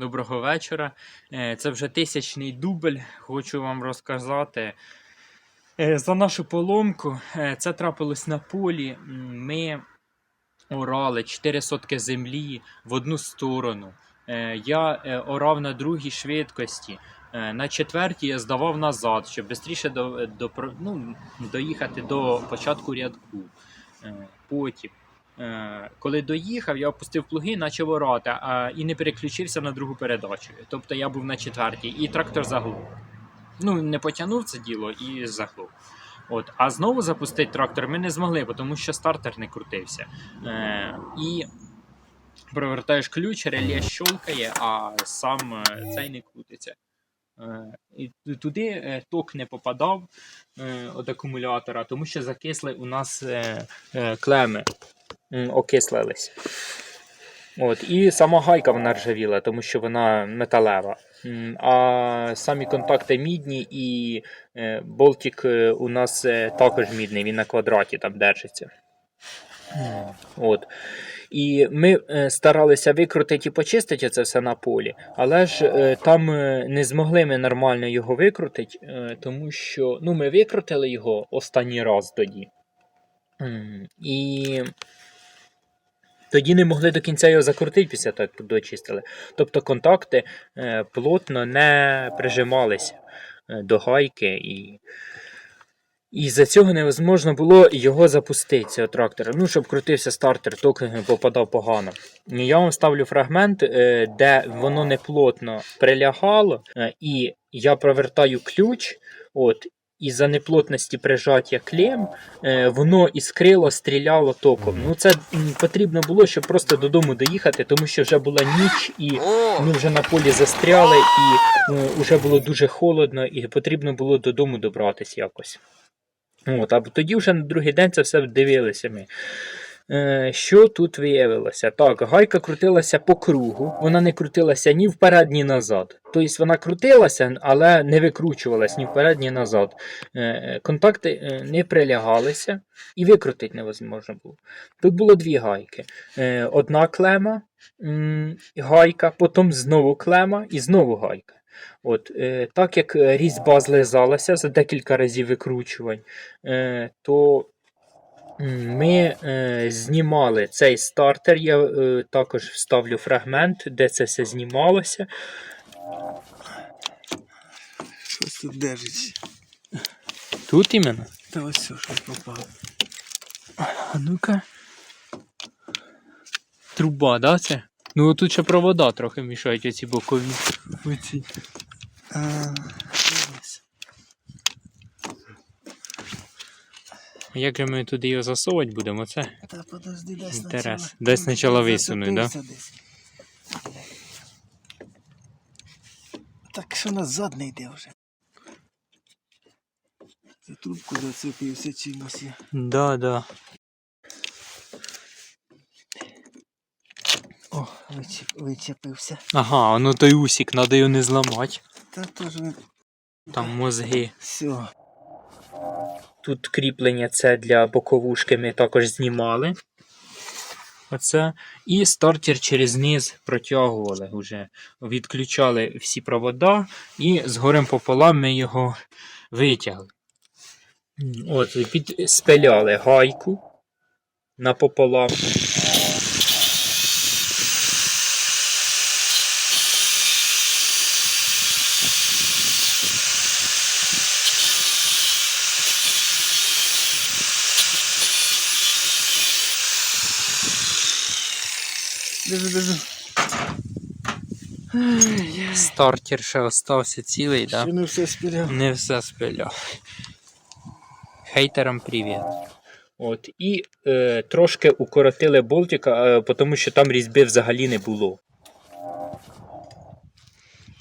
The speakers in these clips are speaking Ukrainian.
Доброго вечора. Е, Це вже тисячний дубль. Хочу вам розказати е, за нашу поломку. Е, Це трапилось на полі. Ми орали 4 сотки землі в одну сторону. Я орав на другій швидкості. На четвертій я здавав назад, щоб швидше до, до, ну, доїхати до початку рядку. Потім. Е, Коли доїхав, я опустив плуги, почав орати а, і не переключився на другу передачу. Тобто я був на четвертій, і трактор заглух. Ну, не потягнув це діло і заглух. От. А знову запустити трактор ми не змогли, тому що стартер не крутився. Е, і провертаєш ключ, реле щолкає, а сам е, цей не крутиться. Е, і туди ток не попадав від акумулятора, тому що закисли у нас клеми окислились. От, і сама гайка вона ржавіла, тому що вона металева. А самі контакти мідні і е, болтик е, у нас е, також мідний, він на квадраті там держиться. От. І ми старалися викрутити і почистити це все на полі, але ж там не змогли ми нормально його викрутити, тому що ну, ми викрутили його останній раз тоді. І тоді не могли до кінця його закрутити після того, як дочистили. Тобто контакти е, плотно не прижималися е, до гайки, і, і за цього невозможно було його запустити, цього трактора. Ну, щоб крутився стартер, ток попадав погано. Я вам ставлю фрагмент, е, де воно не плотно прилягало, і я провертаю ключ. От, і за неплотності прижаття клем, е, воно іскрило, стріляло током. Ну це потрібно було, щоб просто додому доїхати, тому що вже була ніч, і ми вже на полі застряли, і вже було дуже холодно, і потрібно було додому добратися якось. От, а тоді вже на другий день це все дивилися ми. Е, Що тут виявилося? Так, гайка крутилася по кругу, вона не крутилася ні вперед, ні назад. Тобто вона крутилася, але не викручувалась ні вперед, ні назад. Е, Контакти е, не прилягалися і викрутити невозможно було. Тут було дві гайки. Одна клема, гайка, потім знову клема і знову гайка. От, е, так як різьба злизалася за декілька разів викручувань, е, то ми е, знімали цей стартер. Я е, також вставлю фрагмент, де це все знімалося. Щось тут держиться. Тут іменно. Та ось все, щось попало. А ну-ка. Труба, да, це? Ну тут ще провода трохи мішають оці бокові. Оці. А, Як же ми туди його засовувати будемо? Це? Та подожди, дай Інтерес. Дай спочатку висунуть, да? Зацепився десь. Так що назад не йде вже. За трубку зацепився чимось. Да, да. О, вичеп, вичепився. Ага, ну той усік, треба його не зламати. Та теж. Там мозги. Все. Тут кріплення це для боковушки ми також знімали. Оце. І стартер через низ протягували вже. Відключали всі провода і з горем пополам ми його витягли. От, підспиляли гайку напополам. Держи, держи. Стартер ще остався цілий, Ще да? не все спіляв. Не все спиляв. Хейтерам привіт. От, і е, трошки укоротили болтика, е, тому що там різьби взагалі не було.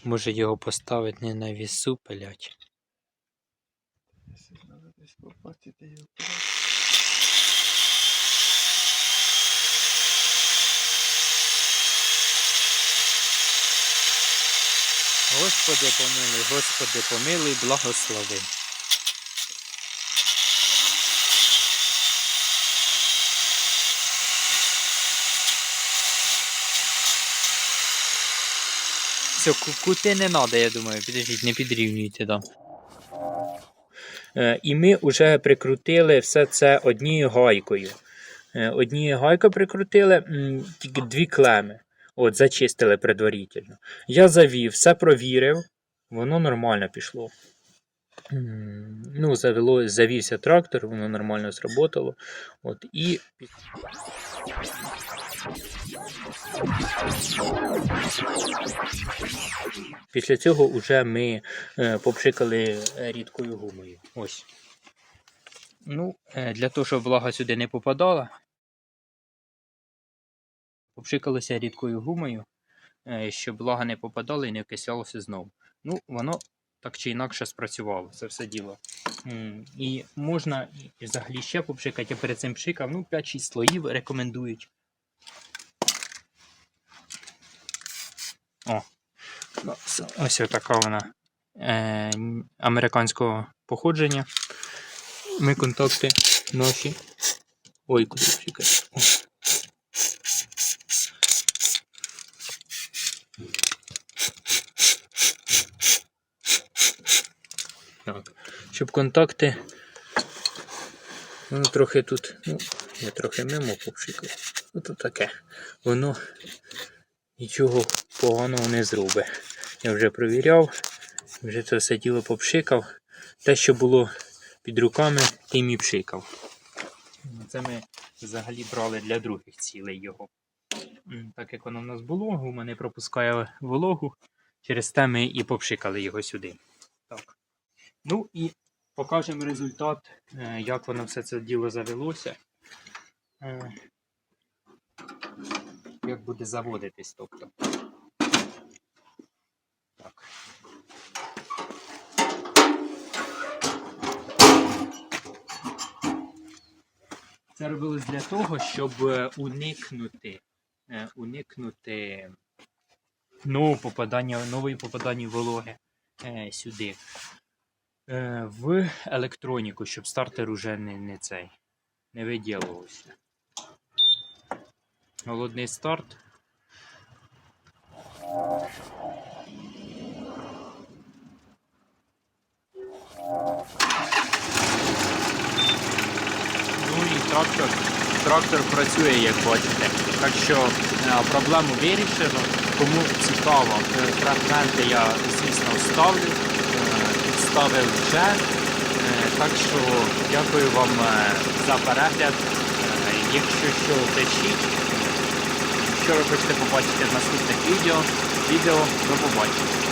Може його поставити не на вісу пилять. Десь попасти, та його Господи помилуй, Господи помилуй, благослови. Все, кути не треба, я думаю, підождіть, не підрівнюйте, да. Е, і ми вже прикрутили все це однією гайкою. Е, однією гайкою прикрутили тільки дві клеми. От, зачистили предварительно. Я завів, все провірив, воно нормально пішло. Ну, завело, завівся трактор, воно нормально зработало. От, і Після цього вже ми е, попшикали рідкою гумою. Ось. Ну, е, для того, щоб влага сюди не попадала, попшикалося рідкою гумою, е, щоб влага не попадала і не окислялося знову. Ну, воно так чи інакше спрацювало, це все діло. І можна взагалі ще попшикати, я перед цим пшикав, ну, 5-6 слоїв рекомендують. О, Ну, Ось така вона е, американського походження. Ми контакти наші. Ой, куди чекай. Щоб контакти. Воно трохи тут, ну, я трохи мимо попшикав. Ото таке. Воно нічого поганого не зробить. Я вже провіряв, вже це все діло попшикав. Те, що було під руками, тим і пшикав. Це ми взагалі брали для других цілей його. Так як воно в нас було, гума не пропускає вологу, через те ми і попшикали його сюди. Так. Ну і покажемо результат, е, як воно все це діло завелося. Е, Як буде заводитись, тобто. Так. Це робилось для того, щоб е, уникнути, уникнути нового попадання, нової попадання вологи сюди. Е, в електроніку, щоб стартер уже не, не цей не виділувався. Голодний старт. Ну і трактор, трактор працює, як бачите. Так що е, проблему вирішено. Кому цікаво, е, фрагменти я, звісно, ставлю. Підставив вже. Е, Так що дякую вам е, за перегляд. Е, Якщо що, пишіть. Що ви хочете побачити в наступних відео, відео до побачення.